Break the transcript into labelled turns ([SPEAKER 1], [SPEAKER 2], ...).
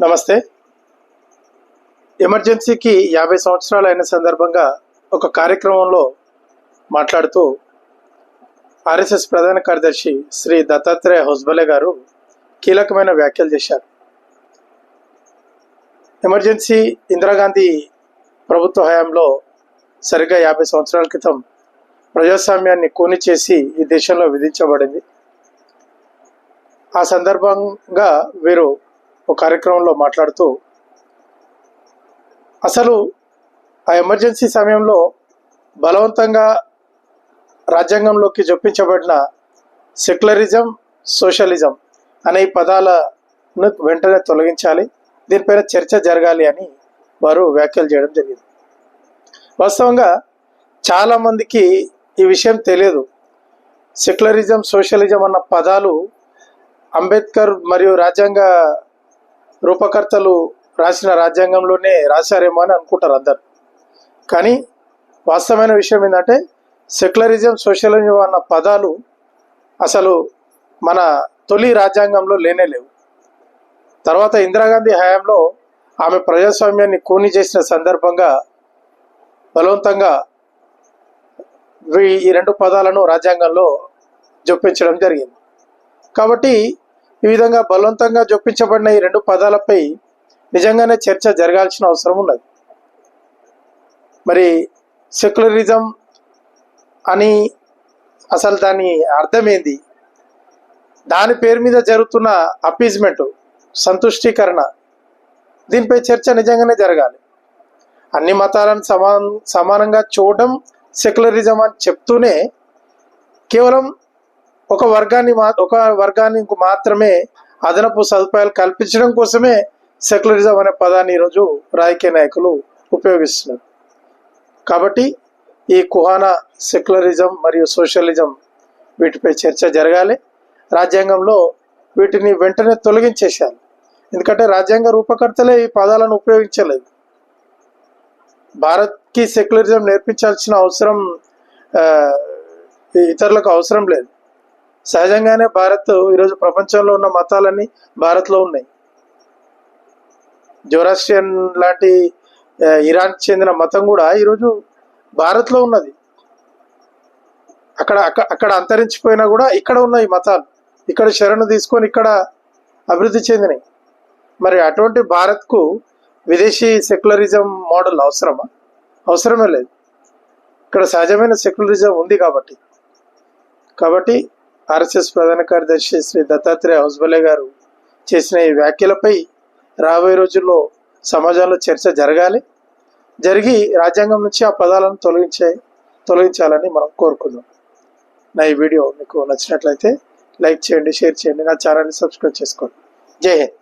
[SPEAKER 1] నమస్తే. ఎమర్జెన్సీకి యాభై సంవత్సరాలు అయిన సందర్భంగా ఒక కార్యక్రమంలో మాట్లాడుతూ ఆర్ఎస్ఎస్ ప్రధాన కార్యదర్శి శ్రీ దత్తాత్రేయ హొస్బలే గారు కీలకమైన వ్యాఖ్యలు చేశారు. ఎమర్జెన్సీ ఇందిరాగాంధీ ప్రభుత్వ హయాంలో సరిగ్గా యాభై సంవత్సరాల క్రితం ప్రజాస్వామ్యాన్ని కూని చేసి ఈ దేశంలో విధించబడింది. ఆ సందర్భంగా వీరు ఒక కార్యక్రమంలో మాట్లాడుతూ అసలు ఆ ఎమర్జెన్సీ సమయంలో బలవంతంగా రాజ్యాంగంలోకి జొప్పించబడిన సెక్యులరిజం సోషలిజం అనే ఈ పదాలను వెంటనే తొలగించాలి. దీనిపైన చర్చ జరగాలి అని వారు వ్యాఖ్యలు చేయడం జరిగింది. వాస్తవంగా చాలామందికి ఈ విషయం తెలియదు. సెక్యులరిజం సోషలిజం అన్న పదాలు అంబేద్కర్ మరియు రాజ్యాంగ రూపకర్తలు రాసిన రాజ్యాంగంలోనే రాశారేమో అని అనుకుంటారు అందరు. కానీ వాస్తవమైన విషయం ఏంటంటే సెక్యులరిజం సోషలిజం అన్న పదాలు అసలు మన తొలి రాజ్యాంగంలో లేనే లేవు. తర్వాత ఇందిరాగాంధీ హయాంలో ఆమె ప్రజాస్వామ్యాన్ని కూని చేసిన సందర్భంగా బలవంతంగా ఈ రెండు పదాలను రాజ్యాంగంలో జొప్పించడం జరిగింది. కాబట్టి ఈ విధంగా బలవంతంగా జొప్పించబడిన ఈ రెండు పదాలపై నిజంగానే చర్చ జరగాల్సిన అవసరం ఉన్నది. మరి సెక్యులరిజం అని అసలు దాని అర్థమేంది? దాని పేరు మీద జరుగుతున్న అపీజ్మెంట్ సంతుష్టీకరణ దీనిపై చర్చ నిజంగానే జరగాలి. అన్ని మతాలను సమాన సమానంగా చూడడం సెక్యులరిజం అని చెప్తూనే కేవలం ఒక వర్గాన్ని మా ఒక వర్గానికి మాత్రమే అదనపు సదుపాయాలు కల్పించడం కోసమే సెక్యులరిజం అనే పదాన్ని ఈరోజు రాజకీయ నాయకులు ఉపయోగిస్తున్నారు. కాబట్టి ఈ కుహానా సెక్యులరిజం మరియు సోషలిజం వీటిపై చర్చ జరగాలి. రాజ్యాంగంలో వీటిని వెంటనే తొలగించేసేయాలి. ఎందుకంటే రాజ్యాంగ రూపకర్తలే ఈ పదాలను ఉపయోగించలేదు. భారత్కి సెక్యులరిజం నేర్పించాల్సిన అవసరం ఇతరులకు అవసరం లేదు. సహజంగానే భారత్ ఈరోజు ప్రపంచంలో ఉన్న మతాలన్నీ భారత్లో ఉన్నాయి. జోరాస్ట్రియన్ లాంటి ఇరాన్ చెందిన మతం కూడా ఈరోజు భారత్లో ఉన్నది. అక్కడ అక్కడ అక్కడ అంతరించిపోయినా కూడా ఇక్కడ ఉన్నాయి మతాలు ఇక్కడ శరణు తీసుకొని ఇక్కడ అభివృద్ధి చెందినాయి మరి అటువంటి భారత్కు విదేశీ సెక్యులరిజం మోడల్ అవసరమా? అవసరమే లేదు. ఇక్కడ సహజమైన సెక్యులరిజం ఉంది కాబట్టి. కాబట్టి ఆర్ఎస్ఎస్ ప్రధాన కార్యదర్శి శ్రీ దత్తాత్రేయ హౌస్బలే గారు చేసిన ఈ వ్యాఖ్యలపై రాబోయే రోజుల్లో సమాజంలో చర్చ జరగాలి. జరిగి రాజ్యాంగం నుంచి ఆ పదాలను తొలగించే తొలగించాలని మనం కోరుకుందాం. నా ఈ వీడియో మీకు నచ్చినట్లయితే లైక్ చేయండి షేర్ చేయండి నా ఛానల్ని సబ్స్క్రైబ్ చేసుకోండి. జై హింద్.